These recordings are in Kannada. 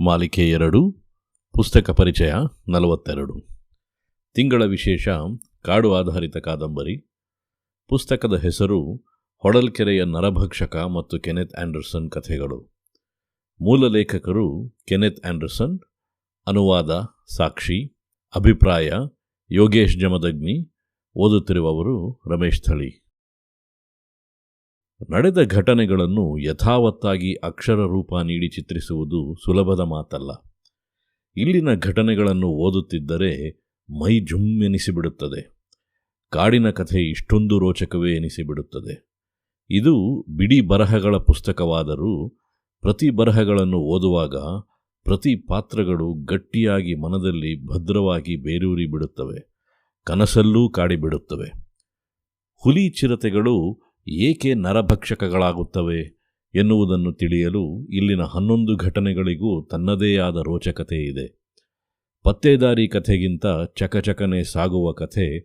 ಮಾಲಿಕೆ ಎರಡು, ಪುಸ್ತಕ ಪರಿಚಯ ನಲವತ್ತೆರಡು. ತಿಂಗಳ ವಿಶೇಷ, ಕಾಡು ಆಧಾರಿತ ಕಾದಂಬರಿ. ಪುಸ್ತಕದ ಹೆಸರು ಹೊಡಲ್ಕೆರೆಯ ನರಭಕ್ಷಕ ಮತ್ತು ಕೆನೆತ್ ಆಂಡರ್ಸನ್ ಕಥೆಗಳು. ಮೂಲ ಲೇಖಕರು ಕೆನೆತ್ ಆಂಡರ್ಸನ್, ಅನುವಾದ, ಸಾಕ್ಷಿ, ಅಭಿಪ್ರಾಯ, ಯೋಗೇಶ್ ಜಮದಗ್ನಿ, ಓದುತ್ತಿರುವವರು ರಮೇಶ್ ಥಳಿ. ನಡೆದ ಘಟನೆಗಳನ್ನು ಯಥಾವತ್ತಾಗಿ ಅಕ್ಷರ ರೂಪ ನೀಡಿ ಚಿತ್ರಿಸುವುದು ಸುಲಭದ ಮಾತಲ್ಲ. ಇಲ್ಲಿನ ಘಟನೆಗಳನ್ನು ಓದುತ್ತಿದ್ದರೆ ಮೈ ಜುಮ್ ಎನಿಸಿಬಿಡುತ್ತದೆ. ಕಾಡಿನ ಕಥೆ ಇಷ್ಟೊಂದು ರೋಚಕವೇ ಎನಿಸಿಬಿಡುತ್ತದೆ. ಇದು ಬಿಡಿ ಬರಹಗಳ ಪುಸ್ತಕವಾದರೂ ಪ್ರತಿ ಬರಹಗಳನ್ನು ಓದುವಾಗ ಪ್ರತಿ ಪಾತ್ರಗಳು ಗಟ್ಟಿಯಾಗಿ ಮನದಲ್ಲಿ ಭದ್ರವಾಗಿ ಬೇರೂರಿ ಬಿಡುತ್ತವೆ ಕನಸಲ್ಲೂ ಕಾಡಿಬಿಡುತ್ತವೆ. ಹುಲಿ ಚಿರತೆಗಳು ಏಕೆ ನರಭಕ್ಷಕಗಳಾಗುತ್ತವೆ ಎನ್ನುವುದನ್ನು ತಿಳಿಯಲು ಇಲ್ಲಿನ ಹನ್ನೊಂದು ಘಟನೆಗಳಿಗೂ ತನ್ನದೇ ಆದ ರೋಚಕತೆ ಇದೆ. ಪತ್ತೇದಾರಿ ಕಥೆಗಿಂತ ಚಕಚಕನೆ ಸಾಗುವ ಕಥೆ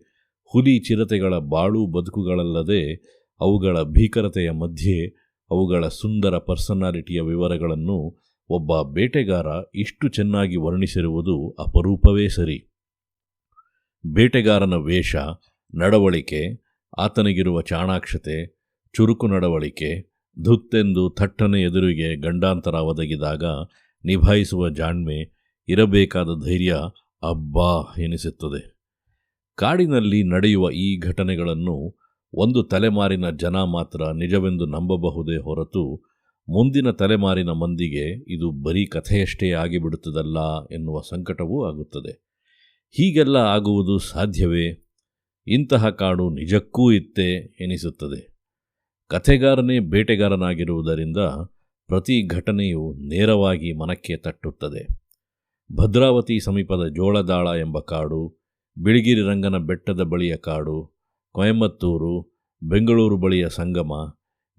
ಹುಲಿ ಚಿರತೆಗಳ ಬಾಳು ಬದುಕುಗಳಲ್ಲದೆ ಅವುಗಳ ಭೀಕರತೆಯ ಮಧ್ಯೆ ಅವುಗಳ ಸುಂದರ ಪರ್ಸನಾಲಿಟಿಯ ವಿವರಗಳನ್ನು ಒಬ್ಬ ಬೇಟೆಗಾರ ಇಷ್ಟು ಚೆನ್ನಾಗಿ ವರ್ಣಿಸಿರುವುದು ಅಪರೂಪವೇ ಸರಿ. ಬೇಟೆಗಾರನ ವೇಷ, ನಡವಳಿಕೆ ಆತನಿಗಿರುವ ಚಾಣಾಕ್ಷತೆ, ಚುರುಕು ನಡವಳಿಕೆ ಧುತ್ತೆಂದು ಥಟ್ಟನೆ ಎದುರಿಗೆ ಗಂಡಾಂತರ ಒದಗಿದಾಗ ನಿಭಾಯಿಸುವ ಜಾಣ್ಮೆ ಇರಬೇಕಾದ ಧೈರ್ಯ ಅಬ್ಬಾ ಎನಿಸುತ್ತದೆ. ಕಾಡಿನಲ್ಲಿ ನಡೆಯುವ ಈ ಘಟನೆಗಳನ್ನು ಒಂದು ತಲೆಮಾರಿನ ಜನ ಮಾತ್ರ ನಿಜವೆಂದು ನಂಬಬಹುದೇ ಹೊರತು ಮುಂದಿನ ತಲೆಮಾರಿನ ಮಂದಿಗೆ ಇದು ಬರೀ ಕಥೆಯಷ್ಟೇ ಆಗಿಬಿಡುತ್ತದಲ್ಲ ಎನ್ನುವ ಸಂಕಟವೂ ಆಗುತ್ತದೆ. ಹೀಗೆಲ್ಲ ಆಗುವುದು ಸಾಧ್ಯವೇ? ಇಂತಹ ಕಾಡು ನಿಜಕ್ಕೂ ಇತ್ತೇ ಎನಿಸುತ್ತದೆ. ಕಥೆಗಾರನೇ ಬೇಟೆಗಾರನಾಗಿರುವುದರಿಂದ ಪ್ರತಿ ಘಟನೆಯು ನೇರವಾಗಿ ಮನಕ್ಕೆ ತಟ್ಟುತ್ತದೆ. ಭದ್ರಾವತಿ ಸಮೀಪದ ಜೋಳದಾಳ ಎಂಬ ಕಾಡು, ಬಿಳಿಗಿರಿ ರಂಗನ ಬೆಟ್ಟದ ಬಳಿಯ ಕಾಡು ಕೊಯಮತ್ತೂರು ಬೆಂಗಳೂರು ಬಳಿಯ ಸಂಗಮ,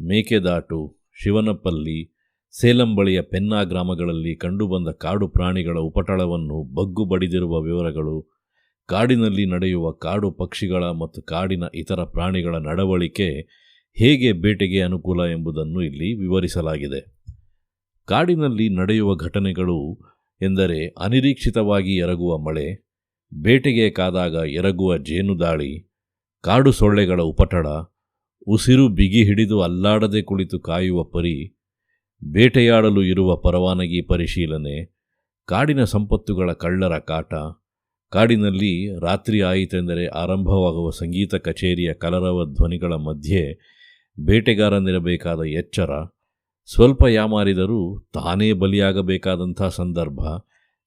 ಮೇಕೆದಾಟು, ಶಿವನಪಲ್ಲಿ, ಸೇಲಂ ಬಳಿಯ ಪೆನ್ನಾ ಗ್ರಾಮಗಳಲ್ಲಿ ಕಂಡುಬಂದ ಕಾಡು ಪ್ರಾಣಿಗಳ ಉಪಟಳವನ್ನು ಬಗ್ಗು ಬಡಿದಿರುವ ವಿವರಗಳು ಕಾಡಿನಲ್ಲಿ ನಡೆಯುವ ಕಾಡು ಪಕ್ಷಿಗಳ ಮತ್ತು ಕಾಡಿನ ಇತರ ಪ್ರಾಣಿಗಳ ನಡವಳಿಕೆ ಹೇಗೆ ಬೇಟೆಗೆ ಅನುಕೂಲ ಎಂಬುದನ್ನು ಇಲ್ಲಿ ವಿವರಿಸಲಾಗಿದೆ. ಕಾಡಿನಲ್ಲಿ ನಡೆಯುವ ಘಟನೆಗಳು ಎಂದರೆ ಅನಿರೀಕ್ಷಿತವಾಗಿ ಎರಗುವ ಮಳೆ, ಬೇಟೆಗೆ ಕಾದಾಗ ಎರಗುವ ಜೇನುದಾಳಿ ಕಾಡು ಸೊಳ್ಳೆಗಳ ಉಪಟಳ, ಉಸಿರು ಬಿಗಿ ಹಿಡಿದು ಅಲ್ಲಾಡದೆ ಕುಳಿತು ಕಾಯುವ ಪರಿ, ಬೇಟೆಯಾಡಲು ಇರುವ ಪರವಾನಗಿ ಪರಿಶೀಲನೆ, ಕಾಡಿನ ಸಂಪತ್ತುಗಳ ಕಳ್ಳರ ಕಾಟ ಕಾಡಿನಲ್ಲಿ ರಾತ್ರಿ ಆಯಿತೆಂದರೆ ಆರಂಭವಾಗುವ ಸಂಗೀತ ಕಚೇರಿಯ ಕಲರವ ಧ್ವನಿಗಳ ಮಧ್ಯೆ ಬೇಟೆಗಾರನಿರಬೇಕಾದ ಎಚ್ಚರ, ಸ್ವಲ್ಪ ಯಾಮಾರಿದರೂ ತಾನೇ ಬಲಿಯಾಗಬೇಕಾದಂಥ ಸಂದರ್ಭ,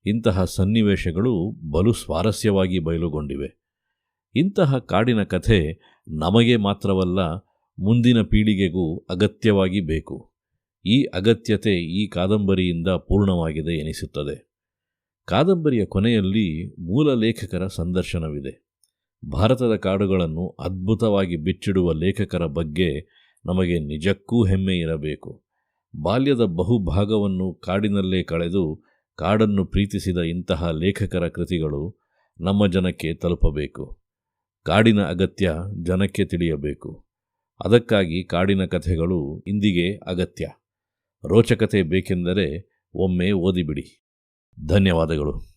ಇಂತಹ ಸನ್ನಿವೇಶಗಳು ಬಲು ಸ್ವಾರಸ್ಯವಾಗಿ ಬಯಲುಗೊಂಡಿವೆ. ಇಂತಹ ಕಾಡಿನ ಕಥೆ ನಮಗೆ ಮಾತ್ರವಲ್ಲ, ಮುಂದಿನ ಪೀಳಿಗೆಗೂ ಅಗತ್ಯವಾಗಿ ಬೇಕು. ಈ ಅಗತ್ಯತೆ ಈ ಕಾದಂಬರಿಯಿಂದ ಪೂರ್ಣವಾಗಿದೆ ಎನಿಸುತ್ತದೆ. ಕಾದಂಬರಿಯ ಕೊನೆಯಲ್ಲಿ ಮೂಲ ಲೇಖಕರ ಸಂದರ್ಶನವಿದೆ. ಭಾರತದ ಕಾಡುಗಳನ್ನು ಅದ್ಭುತವಾಗಿ ಬಿಚ್ಚಿಡುವ ಲೇಖಕರ ಬಗ್ಗೆ ನಮಗೆ ನಿಜಕ್ಕೂ ಹೆಮ್ಮೆ ಇರಬೇಕು. ಬಾಲ್ಯದ ಬಹುಭಾಗವನ್ನು ಕಾಡಿನಲ್ಲೇ ಕಳೆದು ಕಾಡನ್ನು ಪ್ರೀತಿಸಿದ ಇಂತಹ ಲೇಖಕರ ಕೃತಿಗಳು ನಮ್ಮ ಜನಕ್ಕೆ ತಲುಪಬೇಕು. ಕಾಡಿನ ಅಗತ್ಯ ಜನಕ್ಕೆ ತಿಳಿಯಬೇಕು. ಅದಕ್ಕಾಗಿ ಕಾಡಿನ ಕಥೆಗಳು ಇಂದಿಗೆ ಅಗತ್ಯ. ರೋಚಕತೆ ಬೇಕೆಂದರೆ ಒಮ್ಮೆ ಓದಿಬಿಡಿ. ಧನ್ಯವಾದಗಳು.